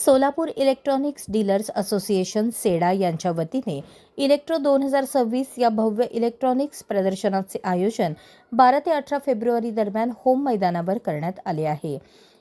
Solapur electronics dealers association SEDA यांच्या वतीने electro दोन हजार सव्वीस या भव्य इलेक्ट्रॉनिक्स प्रदर्शनाचे आयोजन बारा ते अठरा फेब्रुवारी दरम्यान होम मैदानावर करण्यात आले आहे.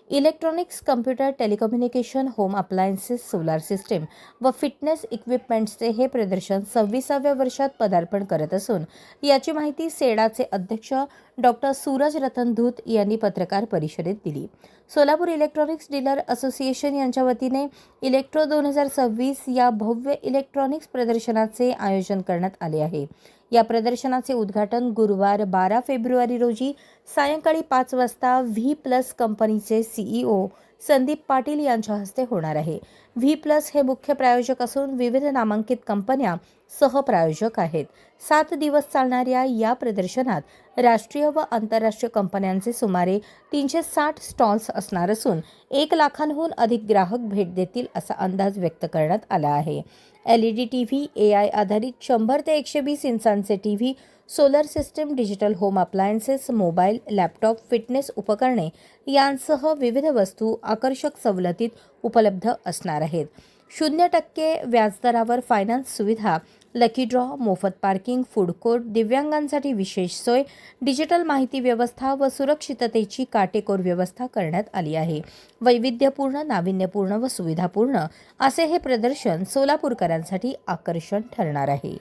Electronics computer telecommunication home appliances solar system व फिटनेस इक्विपमेंट्सचे हे प्रदर्शन सव्वीसाव्या वर्षात पदार्पण करत असून याची माहिती सेडाचे अध्यक्ष डॉक्टर सूरज रतन धूत यांनी पत्रकार परिषदेत दिली. सोलापूर इलेक्ट्रॉनिक्स डीलर असोसिएशन यांच्या वतीने इलेक्ट्रो दोन हजार सव्वीस या भव्य इलेक्ट्रॉनिक्स प्रदर्शनाचे आयोजन करण्यात आले आहे. या प्रदर्शनाचे उद्घाटन गुरुवार बारा फेब्रुवारी रोजी सायंकाळी पाच वाजता व्ही प्लस कंपनीचे सीईओ संदीप पाटील यांच्या हस्ते होणार आहे. व्ही प्लस हे मुख्य प्रायोजक असून विविध नामांकित कंपन्या सहप्रायोजक आहेत. सात दिवस चालणाऱ्या या प्रदर्शनात राष्ट्रीय व आंतरराष्ट्रीय कंपन्यांचे सुमारे तीनशे साठ स्टॉल्स असणार असून एक लाखांहून अधिक ग्राहक भेट देतील असा अंदाज व्यक्त करण्यात आला आहे. L E D T V A I आधारित शंभर ते एकशे वीस इंचांचे T V solar system digital home appliances mobile laptop fitness उपकरणे यांसह विविध वस्तू आकर्षक सवलतीत उपलब्ध असणार आहेत. शून्य टक्के व्याजदरावर फायनान्स सुविधा लकी ड्रॉ मोफत पार्किंग फूड कोर्ट दिव्यांगांसाठी विशेष सोय डिजिटल माहिती व्यवस्था व सुरक्षिततेची काटेकोर व्यवस्था करण्यात आली आहे. वैविध्यपूर्ण नाविन्यपूर्ण व सुविधापूर्ण असे हे प्रदर्शन सोलापूरकरांसाठी आकर्षण ठरणार आहे.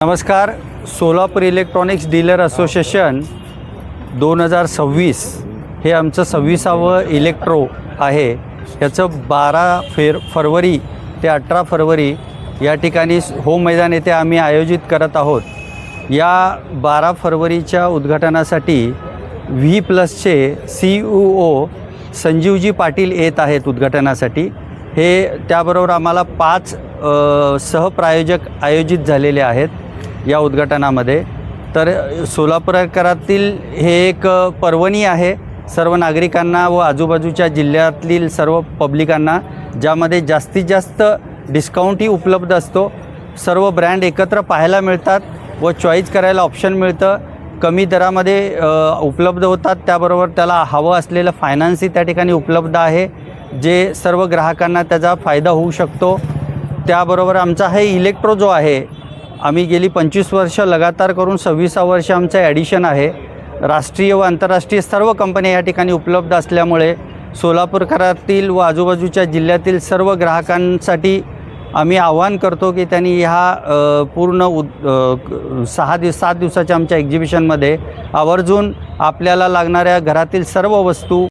नमस्कार. सोलापूर इलेक्ट्रॉनिक्स डीलर असोसिएशन दोन हजार सव्वीस हे आमचं सव्वीसावं इलेक्ट्रो आहे. याचं बारा फेर फरवरी ते अठरा फरवरी या ठिकाणी होम मैदान येथे आम्ही आयोजित करत आहोत. या बारा फरवरीच्या उद्घाटनासाठी V प्लसचे C U O Sanjeevji Patil येत आहेत उद्घाटनासाठी. हे त्याबरोबर आम्हाला पाच सहप्रायोजक आयोजित झालेले आहेत या उद्घाटनामध्ये. तर सोलापूरकरातील हे एक पर्वणी आहे. सर्व नागरिकांना व आजूबाजूच्या जिल्ह्यातील सर्व पब्लिकांना ज्यामध्ये जास्तीत जास्त डिस्काउंटही उपलब्ध असतो. सर्व ब्रँड एकत्र पाहायला मिळतात व चॉईस करायला ऑप्शन मिळतं. कमी दरामध्ये उपलब्ध होतात. त्याबरोबर त्याला हवं असलेलं फायनान्सही त्या ठिकाणी उपलब्ध आहे जे सर्व ग्राहकांना त्याचा फायदा होऊ शकतो. त्याबरोबर आमचा हे इलेक्ट्रो जो आहे आम्ही गेली पंचवीस वर्ष लगातार करून सव्वीसा वर्ष आमचं ॲडिशन आहे. राष्ट्रीय व आंतरराष्ट्रीय सर्व कंपन्या या ठिकाणी उपलब्ध असल्यामुळे सोलापूरकरातील व आजूबाजूच्या जिल्ह्यातील सर्व ग्राहकांसाठी आम्ही आवाहन करतो की त्यांनी ह्या पूर्ण उद सहा दिवस सात दिवसाच्या आमच्या एक्झिबिशनमध्ये आवर्जून आपल्याला लागणाऱ्या घरातील सर्व वस्तू